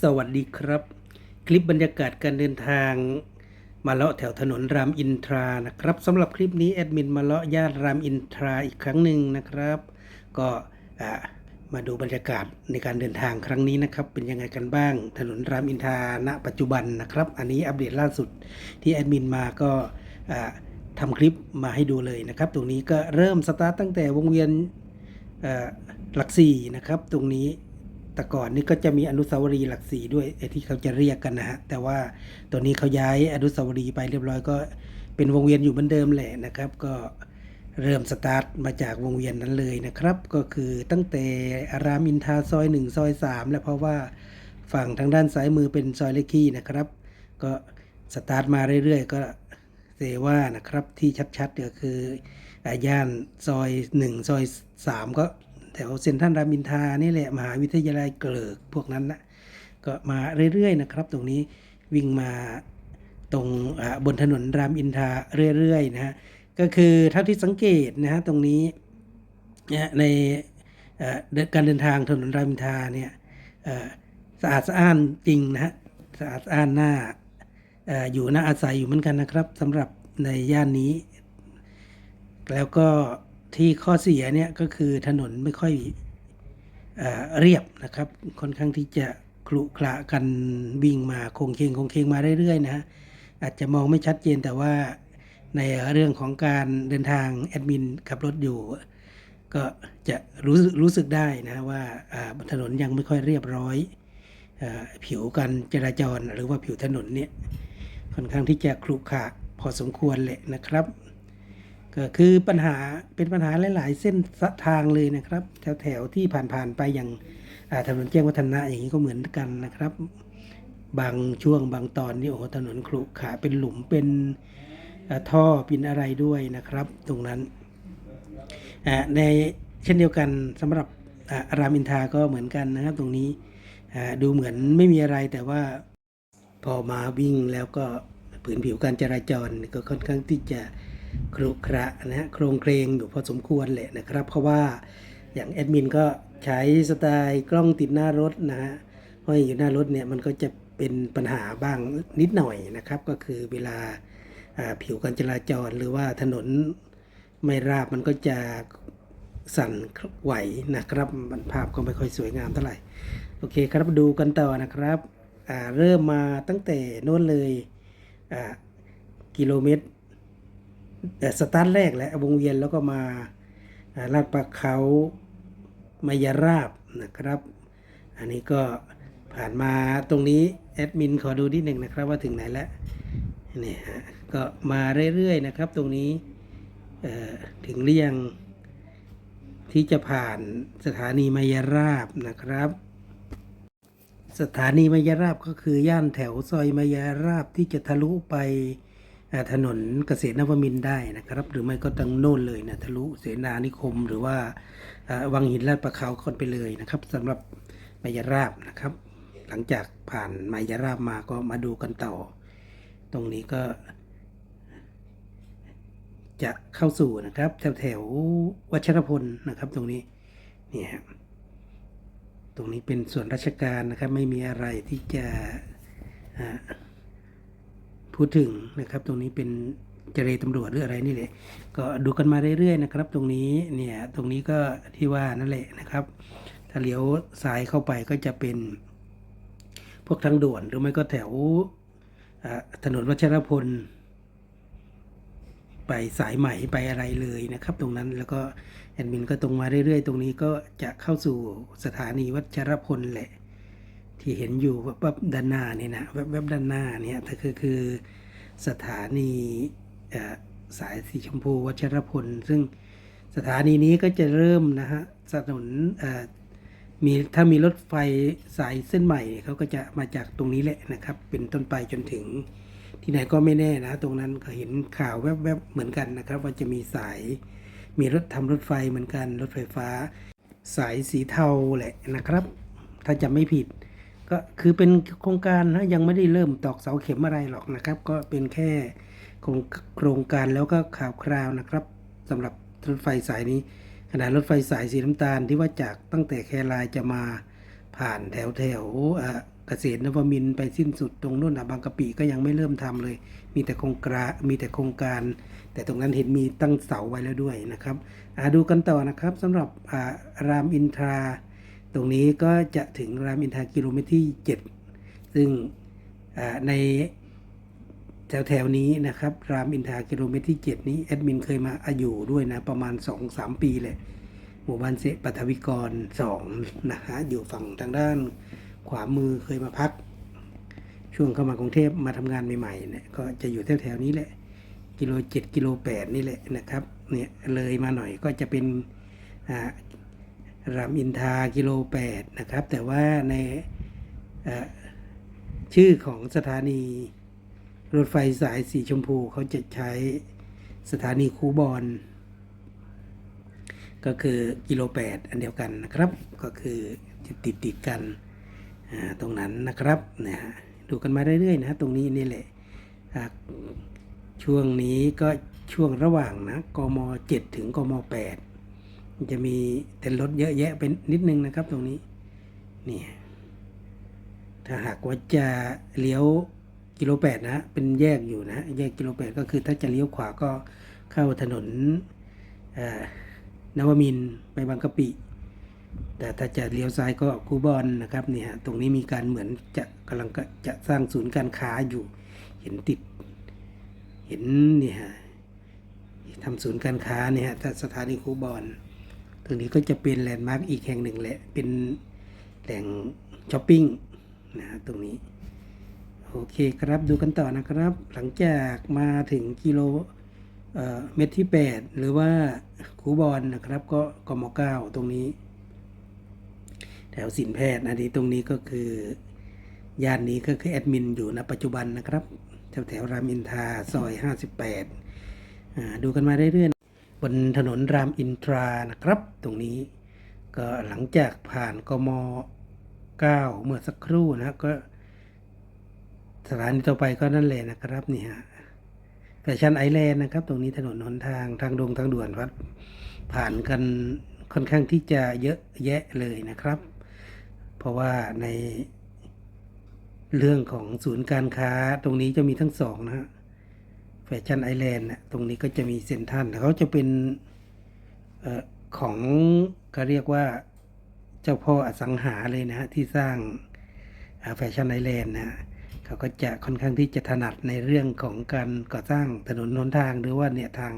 สวัสดีครับ คลิปบรรยากาศการเดินทาง มาเลาะแถวถนนรามอินทรานะครับสำหรับคลิปนี้แอดมินมาเลาะย่านรามอินทราอีกครั้งหนึ่งนะครับ ก็มาดูบรรยากาศในการเดินทางครั้งนี้นะครับ เป็นยังไงกันบ้าง ถนนรามอินทราณปัจจุบันนะครับ อันนี้อัปเดตล่าสุดที่แอดมินมาก็ทำคลิปมาให้ดูเลยนะครับ ตรงนี้ก็เริ่มสตาร์ตตั้งแต่วงเวียนหลักสี่นะครับ ตรงนี้ แต่ก่อนนี่ก็จะมีอนุสาวรีย์หลักสี่ด้วยไอ้ที่เขาจะเรียกกันนะฮะ แต่ว่าตัวนี้เขาย้ายอนุสาวรีย์ไปเรียบร้อยก็เป็นวงเวียนอยู่เหมือนเดิมแหละนะครับ ก็เริ่มสตาร์ทมาจากวงเวียนนั้นเลยนะครับ ก็คือตั้งแต่อารามอินทาซอยหนึ่งซอยสามแล้วเพราะว่าฝั่งทางด้านซ้ายมือเป็นซอยเลขขี้นะครับ ก็สตาร์ทมาเรื่อยๆ ก็เซว่านะครับที่ชัดๆก็คืออาย่านซอยหนึ่งซอยสามก็ แถวเซ็นทรัลรามอินทานี่แหละมหาวิทยาลัยเกลิกพวกนั้นนะก็มาเรื่อยๆนะครับ ตรงนี้วิ่งมาตรงบนถนนรามอินทาเรื่อยๆนะฮะก็คือเท่าที่สังเกตนะฮะตรงนี้เนี่ยในการเดินทางถนนรามอินทาเนี่ยสะอาดสะอ้านจริงนะฮะสะอาดสะอ้านหน้าออยู่น่าอาศัยอยู่เหมือนกันนะครับสำหรับในย่านนี้ แล้วก็ ที่ข้อเสียเนี่ยก็คือถนนไม่ค่อยเอเรียบนะครับ ค่อนข้างที่จะครุขระกันวิ่งมาโคงเคงโคงเคงมาเรื่อยๆนะฮะอาจจะมองไม่ชัดเจนแต่ว่าในเรื่องของการเดินทางแอดมินขับรถอยู่ ก็จะรู้สึกรู้สึกได้นะว่าถนนยังไม่ค่อยเรียบร้อยอผิวการจราจรหรือว่าผิวถนนเนี่ยค่อนข้างที่จะครุขระพอสมควรแหละนะครับ ก็คือปัญหาเป็นปัญหาหลาย ๆ เส้นทางเลยนะครับ แถวๆที่ผ่านๆไปอย่างถนนแจ้งวัฒนะอย่างนี้ก็เหมือนกันนะครับ บางช่วงบางตอนนี่โอ้ถนนครุขระเป็นหลุมเป็นท่อเป็นอะไรด้วยนะครับ ตรงนั้นในเช่นเดียวกันสำหรับรามอินทาก็เหมือนกันนะครับ ตรงนี้ดูเหมือนไม่มีอะไรแต่ว่าพอมาวิ่งแล้วก็ผืนผิวการจราจรก็ค่อนข้างที่จะ ครุขระนะฮะโครงเครงอยู่พอสมควรแหละนะครับ เพราะว่าอย่างแอดมินก็ใช้สไตล์กล้องติดหน้ารถนะฮะห้อยอยู่หน้ารถเนี่ยมันก็จะเป็นปัญหาบ้างนิดหน่อยนะครับ ก็คือเวลาผิวการจราจร หรือว่าถนนไม่ราบมันก็จะสั่นไหวนะครับมันภาพก็ไม่ค่อยสวยงามเท่าไหร่ โอเคครับดูกันต่อนะครับเริ่มมาตั้งแต่โน้นเลยกิโลเมตร เอ่สตาร์ทแรกแหละวงเวียนแล้วก็มาลาดปลาเขามายาราบนะครับ อันนี้ก็ผ่านมาตรงนี้แอดมินขอดูนิดหนึ่งนะครับว่าถึงไหนแล้วนี่ฮะก็มาเรื่อยๆนะครับ ตรงนี้ถึงเรียงที่จะผ่านสถานีมายาราบนะครับ สถานีมายาราบก็คือย่านแถวซอยมายาราบที่จะทะลุไป ถนนเกษตรนวมินได้นะครับ หรือไม่ก็ตังโน่นเลยนะทะลุเสนานิคม หรือว่าวังหินลาดประเขาคนไปเลยนะครับสำหรับมายาราบนะครับ หลังจากผ่านมายาราบมาก็มาดูกันต่อ ตรงนี้ก็ จะเข้าสู่นะครับ แถวแถววัชรพลนะครับ ตรงนี้เนี่ยตรงนี้เป็นส่วนราชการนะครับ ไม่มีอะไรที่จะ พูดถึงนะครับ ตรงนี้เป็นเจรตำรวจหรืออะไรนี่แหละก็ดูกันมาเรื่อยๆนะครับ ตรงนี้เนี่ยตรงนี้ก็ที่ว่านั่นแหละนะครับ ถ้าเลี้ยวซ้ายเข้าไปก็จะเป็น พวกทางด่วนหรือไม่ก็แถวถนนวัชรพล ไปสายใหม่ไปอะไรเลยนะครับ ตรงนั้นแล้วก็แอดมินก็ตรงมาเรื่อยๆ ตรงนี้ก็จะเข้าสู่สถานีวัชรพลแหละ ที่เห็นอยู่แวบๆด้านหน้านี่นะแวบๆด้านหน้าเนี่ยก็คือคือสถานีสายสีชมพูวัชรพล ซึ่งสถานีนี้ก็จะเริ่มนะฮะถนนมีถ้ามีรถไฟสายเส้นใหม่เขาก็จะมาจากตรงนี้แหละนะครับ เป็นต้นไปจนถึงที่ไหนก็ไม่แน่นะ ตรงนั้นก็เห็นข่าวแวบๆเหมือนกันนะครับ ว่าจะมีสายมีรถทำรถไฟเหมือนกัน รถไฟฟ้า สายสีเทาแหละนะครับ ถ้าจะไม่ผิด ก็คือเป็นโครงการนะยังไม่ได้เริ่มตอกเสาเข็มอะไรหรอกนะครับ ก็เป็นแค่โครงการแล้วก็ข่าวคราวนะครับสำหรับรถไฟสายนี้ขนาดรถไฟสายสีน้ำตาลที่ว่าจากตั้งแต่แครายจะมาผ่านแถวแถวเกษตรนวมินไปสิ้นสุดตรงนู้นอะบางกะปิก็ยังไม่เริ่มทำเลย มีแต่โครงการมีแต่โครงการ แต่ตรงนั้นเห็นมีตั้งเสาไว้แล้วด้วยนะครับอ่าดูกันต่อนะครับสำหรับรามอินทรา ตรงนี้ก็จะถึงรามอินทรากิโลเมตรที่ 7 ซึ่งในแถวแถวนี้นะครับรามอินทรากิโลเมตรที่ 7 นี้แอดมินเคยมาอายู่ด้วยนะ ประมาณ 2-3 ปีเลยหมู่บ้านเสปัทวิกร 2 นะฮะอยู่ฝั่งทางด้านขวามือเคยมาพัก ช่วงเข้ามากรุงเทพมาทำงานใหม่ๆเนี่ยก็จะอยู่แถวๆนี้แหละกิโลเจ็ดกิโลแปดนี่แหละนะครับเนี่ยเลยมาหน่อยก็จะเป็นอ่า รามอินทากิโลแปดนะครับ แต่ว่าในชื่อของสถานี รถไฟสายสีชมพูเขาจะใช้สถานีคูบอน ก็คือกิโลแปดอันเดียวกันนะครับ ก็คือจะติดติดกันตรงนั้นนะครับนะฮะดูกันมาเรื่อยๆนะตรงนี้นี่แหละช่วงนี้ก็ช่วงระหว่างนะกม 7 ถึงกม 8 มันจะมีเต็นรถเยอะแยะเป็นนิดนึงนะครับตรงนี้นี่ถ้าหากว่าจะเลี้ยวกิโลแปดนะเป็นแยกอยู่นะ แยกกิโลแปดก็คือถ้าจะเลี้ยวขวาก็เข้าถนนนวมินทร์ไปบางกะปิ แต่ถ้าจะเลี้ยวซ้ายก็คูบอนนะครับเนี่ยตรงนี้มีการเหมือนจะกำลังจะสร้างศูนย์การค้าอยู่ เห็นติด เห็นเนี่ยทำศูนย์การค้าเนี่ยฮะถ้าสถานีคูบอน ตรงนี้ก็จะเป็นแลนด์มาร์กอีกแห่งหนึ่งแหละ เป็นแหล่งช้อปปิ้งนะฮะตรงนี้ โอเคครับดูกันต่อนะครับ หลังจากมาถึงกิโลเม็ดที่ 8 หรือว่าคูบอลนะครับ ก็กมเก้าตรงนี้ แถวสินแพทย์นะที่ตรงนี้ก็คือย่านนี้ก็คือแอดมินอยู่ณปัจจุบันนะครับ แถวแถวรามอินทาซอย 58อ่าดูกันมาเรื่อยๆ บนถนนรามอินทรานะครับ ตรงนี้ก็หลังจากผ่านกม 9 เมื่อสักครู่นะก็สถานีต่อไปก็นั่นแหละนะครับนี่ฮะแฟชั่นไอแลนด์นะครับ ตรงนี้ถนนหนทางทางดงทางด่วนวัดผ่านกันค่อนข้างที่จะเยอะแยะเลยนะครับ เพราะว่าในเรื่องของศูนย์การค้าตรงนี้จะมีทั้งสองนะฮะ ชั่นไอแลนด์นะตรงนี้ก็จะมีเซ็นทรัลเขาจะเป็นออของก็เรียกว่าเจ้าพ่ออสังหาเลยนะฮะที่สร้างแฟชั่นไอแลนด์นะฮะเขาก็จะค่อนข้างที่จะถนัดในเรื่องของการก่อสร้างถนนหนทางหรือว่าเนี่ยทาง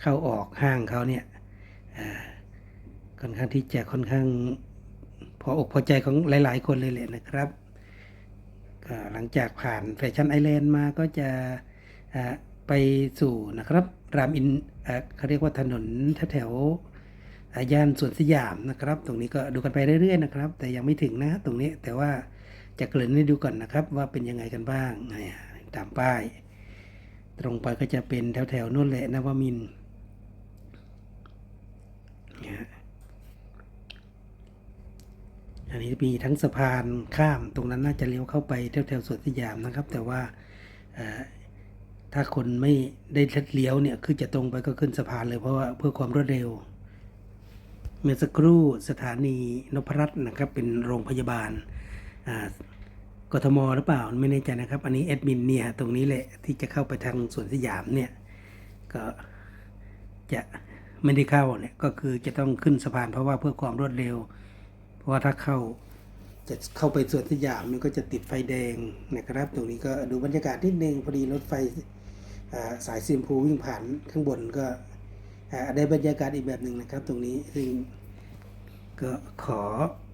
เข้าออกห้างเขาเนี่ยค่อนข้างที่จะค่อนข้างพออกพอใจของหลาย ๆ คนเลยแหละนะครับหลังจากผ่านแฟชั่นไอแลนด์มาก็จะ ไปสู่นะครับรามอินเขาเรียกว่าถนนแถวย่านสวนสยามนะครับ ตรงนี้ก็ดูกันไปเรื่อยๆนะครับ แต่ยังไม่ถึงนะตรงนี้แต่ว่าจะเกริ่นให้ดูก่อนนะครับ ว่าเป็นยังไงกันบ้างตามป้าย ตรงไปก็จะเป็นแถวแถวๆนู่นแหละนวมินอันนี้มีทั้งสะพานข้ามตรงนั้นน่าจะเลี้ยวเข้าไปแถวแถวๆสวนสยามนะครับ แต่ว่าอ่อ ถ้าคนไม่ได้เลี้ยวเนี่ยคือจะตรงไปก็ขึ้นสะพานเลยเพราะว่าเพื่อความรวดเร็ว เมื่อสักครู่สถานีนพรัตน์นะครับเป็นโรงพยาบาลกทมหรือเปล่าไม่แน่ใจนะครับ อันนี้แอดมินเนี่ยตรงนี้แหละที่จะเข้าไปทางสวนสยามเนี่ยก็จะไม่ได้เข้าเนี่ยก็คือจะต้องขึ้นสะพานเพราะว่าเพื่อความรวดเร็ว เพราะว่าถ้าเข้าจะเข้าไปสวนสยามมันก็จะติดไฟแดงนะครับ ตรงนี้ก็ดูบรรยากาศนิดนึงพอดีรถไฟ สายซิมพูวิ่งผ่านข้างบนก็ได้บรรยากาศอีกแบบหนึ่งนะครับ ตรงนี้ซึ่งก็ขอ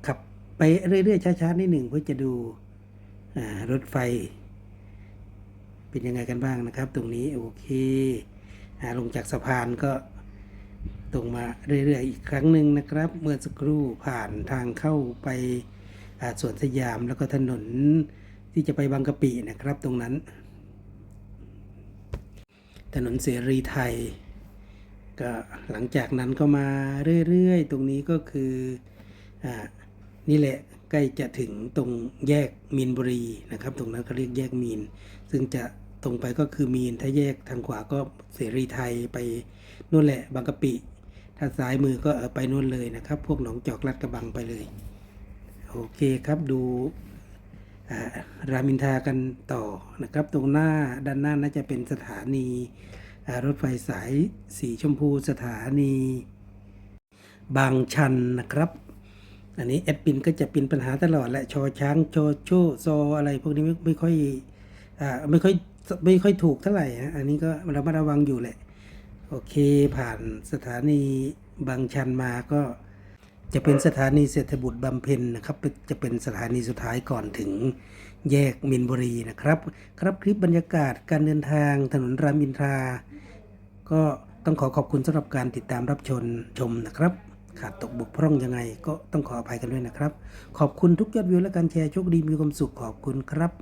ขับไปเรื่อยๆช้าๆนิดหนึ่งเพื่อจะดูรถไฟ เป็นยังไงกันบ้างนะครับ ตรงนี้โอเคอลงจากสะพานก็ตรงมาเรื่อยๆอีกครั้งหนึ่งนะครับ เมื่อสักครู่ผ่านทางเข้าไปอ่าสวนสยามแล้วก็ถนนที่จะไปบางกะปินะครับ ตรงนั้น ถนนเสรีไทย ก็หลังจากนั้นก็มาเรื่อยๆ ตรงนี้ก็คืออ่านี่แหละใกล้จะถึงตรงแยกมีนบุรีนะครับ ตรงนั้นเขาเรียกแยกมีน ซึ่งจะตรงไปก็คือมีน ถ้าแยกทางขวาก็เสรีไทยไปนู่นแหละบางกะปิ ถ้าซ้ายมือก็ไปนู่นเลยนะครับ พวกหนองจอกลัดกระบังไปเลย โอเคครับดู รามอินทากันต่อนะครับ ตรงหน้าด้านหน้าน่าจะเป็นสถานีรถไฟสายสีชมพูสถานี บางชันนะครับ อันนี้แอดปินก็จะเป็นปัญหาตลอดแหละชอช้างโชโชโซอะไรพวกนี้ไม่ไม่ค่อยอ่าไม่ค่อยไม่ค่อยถูกเท่าไหร่ฮะอันนี้ก็เระมัดระวังอยู่แหละ โอเคผ่านสถานีบางชันมาก็ จะเป็นสถานีเศรษฐบุตรบำเพ็ญนะครับจะเป็นสถานีสุดท้ายก่อนถึงแยกมินบุรีนะครับ ครับคลิปบรรยากาศการเดินทางถนนรามอินทรา ก็ต้องขอขอบคุณสำหรับการติดตามรับชมชมนะครับ ขาดตกบกพร่องยังไงก็ต้องขออภัยกันด้วยนะครับ ขอบคุณทุกยอดวิวและการแชร์โชคดีมีความสุขขอบคุณครับ